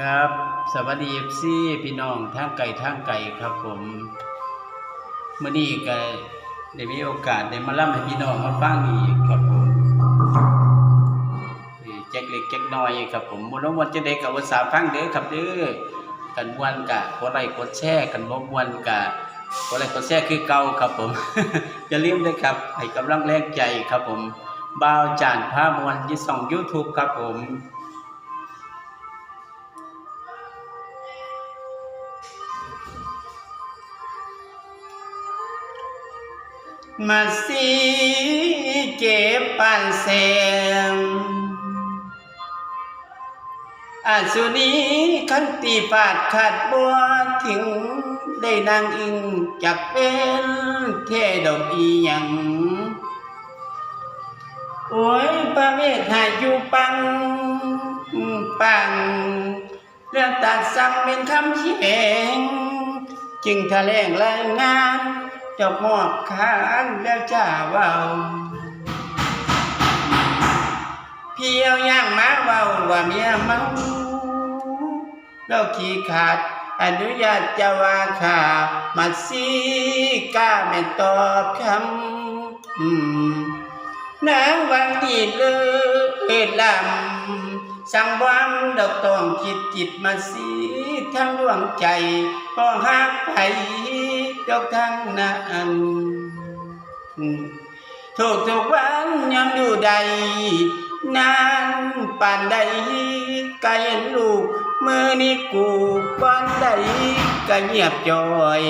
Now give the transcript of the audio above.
ครับ สวัสดีเอฟซีพี่น้องทางไก่ทางไก่ครับผมเมื่อนี้ก็ได้มีโอกาสได้มาล่ำให้พี่น้องมาฟังอีกครับผมแจ็คเล็กแจ็คน้อยครับผมมวนวันจะได้กับวันสาวฟังเด้อครับเด้อกันมวนกะกดไลค์กดแชร์กันบ่มวนกะกดไลค์กดแชร์คือเก่าครับผมอย่าลืมด้วยครับให้กำลังแรงใจครับผมบ่าวจานพามวนยี่สอง YouTube ครับผม มาสีเก็บปันเซมอาสุนีขันตีปาดขาดบัวถึงได้นางอิงจักเป็นเทดอกอีหยังโอ้ยพระเมธหายอยู่ปังปัง เรื่องตัดสั่งเป็นคำเขียงจึงแถลงรายงาน จ้ามอบขานแล้วจ้าเว้าเพียวย่างมาเว้าว่าเมียเมาเราขี้ขาด อนุญาตจะว่าขามาสีกล้าไม่ตอบคำนางวังดีเลยลำสั่งวางดอกตองคิดจิตมาสีทั้งดวงใจก็หักไป ดอกทั้งนั้นถูกทุกวันยอมอยู่ใด นานป่านใดก็เห็นลูกมือนี้กูปานใดก็เงียบจอย